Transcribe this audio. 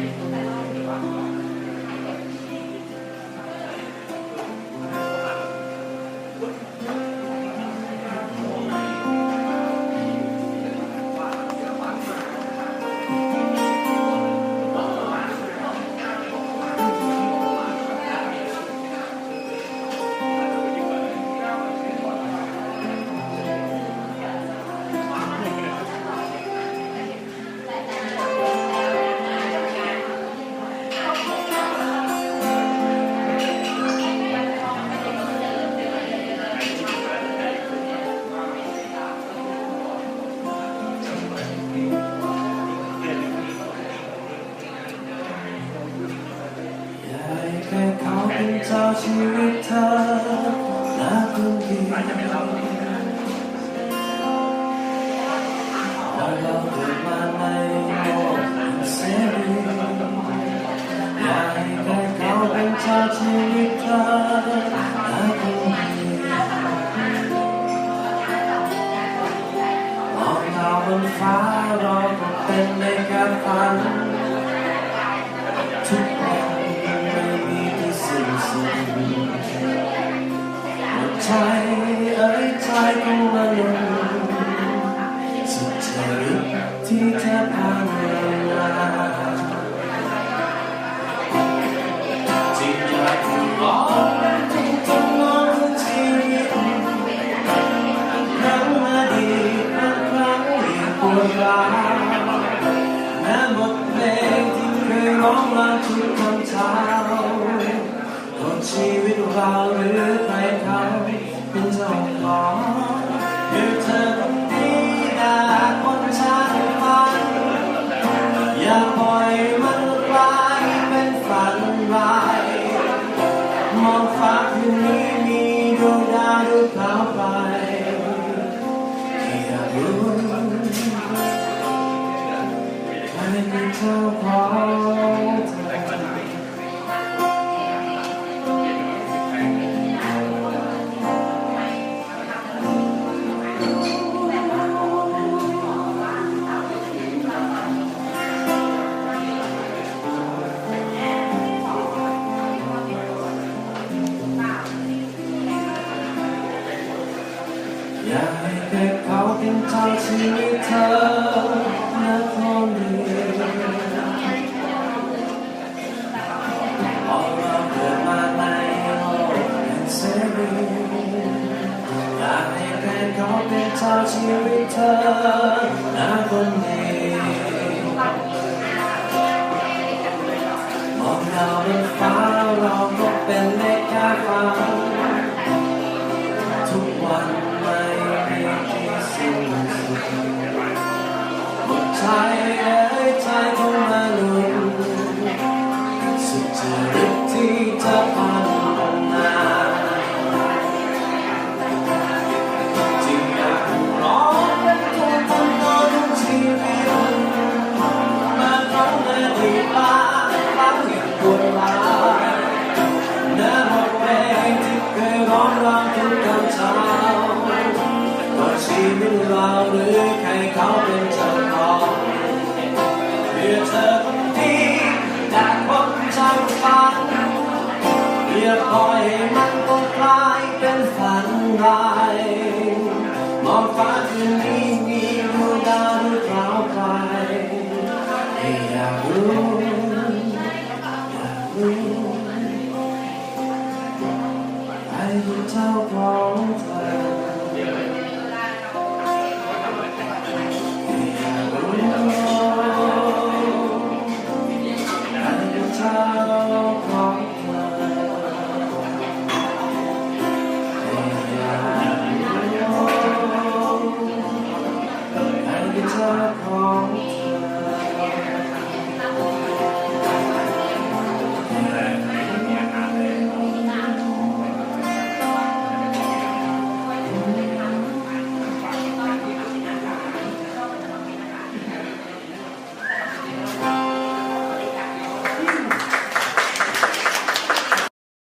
ありがとう。 ชีวิตเธอและคนเดียวแล้วเราเกิดมาในโลกแห่งเสรีอยากให้แค่เขาเป็นเจ้าชีวิตเธอและคนเดียวมองดาวบนฟ้าเราก็เป็นในการฝัน เธอพามาจริงอยากร้องทุกทำนองชีวิตครั้งอดีตบางครั้งยังปวดร้าวแม้บทเพลงที่เคยร้องมาทุกคำเช้าก็ชีวิตเราหรือใครเขาเป็นเจ้าของเดี๋ยวเธอ มองฟ้าคืนนี้มีดวงดาวดูขาวไปแค่อยากรู้เป็นเจ้าของ เธอและคนเดียวพอเราเกิดมาในโลกแห่งเสรีอยากให้แค่เขาเป็นเจ้าชีวิตเธอและคนเดียวมองดาวบนฟ้าเราก็เป็นเล็กแค่ฝั ที่จะพันนาจึงอยากร้องเป็นทุกคนนอนชีวิตมาครั้งในดีตาครั้งยังปวดร้าวแม้บทเพลงที่เคยร้องเราทุกตอนเช้าก็ชีวิตเราหรือใครเขาเป็นเจ้าของเพื่อเธอ ฟ้าคืนนี้มีดวงดาวรือเปล่าไปไม่อยากรู้อยากรู้ไอ้เจ้าพอ